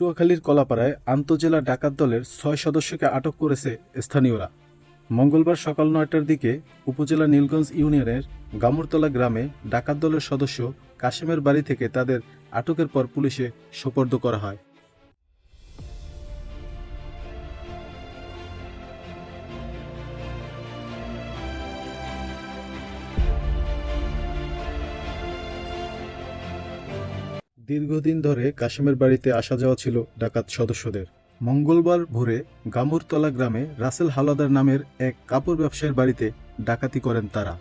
পটুয়াখালীর কলাপাড়ায় আন্তজেলা ডাকাত দলের ছয় সদস্যকে আটক করেছে স্থানীয়রা। মঙ্গলবার সকাল নয়টার দিকে উপজেলা নীলগঞ্জ ইউনিয়নের গামুরতলা গ্রামে ডাকাত দলের সদস্য কাশেমের বাড়ি থেকে তাদের আটকের পর পুলিশে সোপর্দ করা হয়। দীর্ঘদিন ধরে কাশেমের বাড়িতে আসা যাওয়া ছিল ডাকাত সদস্যদের। মঙ্গলবার ভোরে গামুরতলা গ্রামে রাসেল হালাদার নামের এক কাপড় ব্যবসায়ীর বাড়িতে ডাকাতি করেন তারা।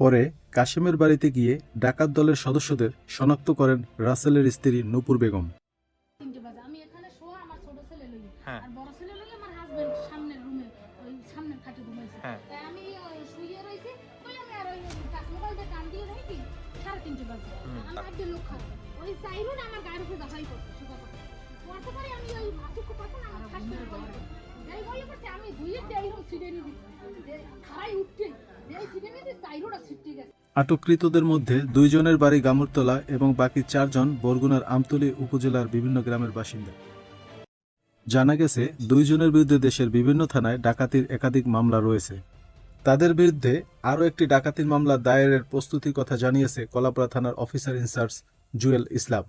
পরে কাশেমের বাড়িতে গিয়ে ডাকাত দলের সদস্যদের শনাক্ত করেন রাসেলের স্ত্রী নূপুর বেগম। তিনটে বাজে। আমি এখানে শোয়া আমার ছোট ছেলে লই হ্যাঁ। ছেলে আমার হাজবেন্ড সামনের রুমে ওই সামনের খাটে ঘুমাইছে। হ্যাঁ। তাই আমি শুয়ে রইছি ওই আমি আর ওই টাচ মোবাইল দিয়ে সাড়ে তিনটে বাজে। আমার একটা লোক খাবে। ওই আমার গায়ের উপরে জাফাই করছে সোজা কথা পড়তে পারে আমি ওই মাসুক পাশে না আমার খাস করে বলে যাই বলে করছে আমি দিয়ে এরকম নিয়ে দিচ্ছি যে উঠতে যেই নিয়ে দিচ্ছি গেছে। আটককৃতদের মধ্যে দুইজনের বাড়ি গামুরতলা এবং বাকি চারজন বরগুনার আমতলী উপজেলার বিভিন্ন গ্রামের বাসিন্দা। জানা গেছে, দুইজনের বিরুদ্ধে দেশের বিভিন্ন থানায় ডাকাতির একাধিক মামলা রয়েছে। তাদের বিরুদ্ধে আরও একটি ডাকাতির মামলা দায়েরের প্রস্তুতির কথা জানিয়েছে কলাপাড়া থানার অফিসার ইনচার্জ জুয়েল ইসলাম।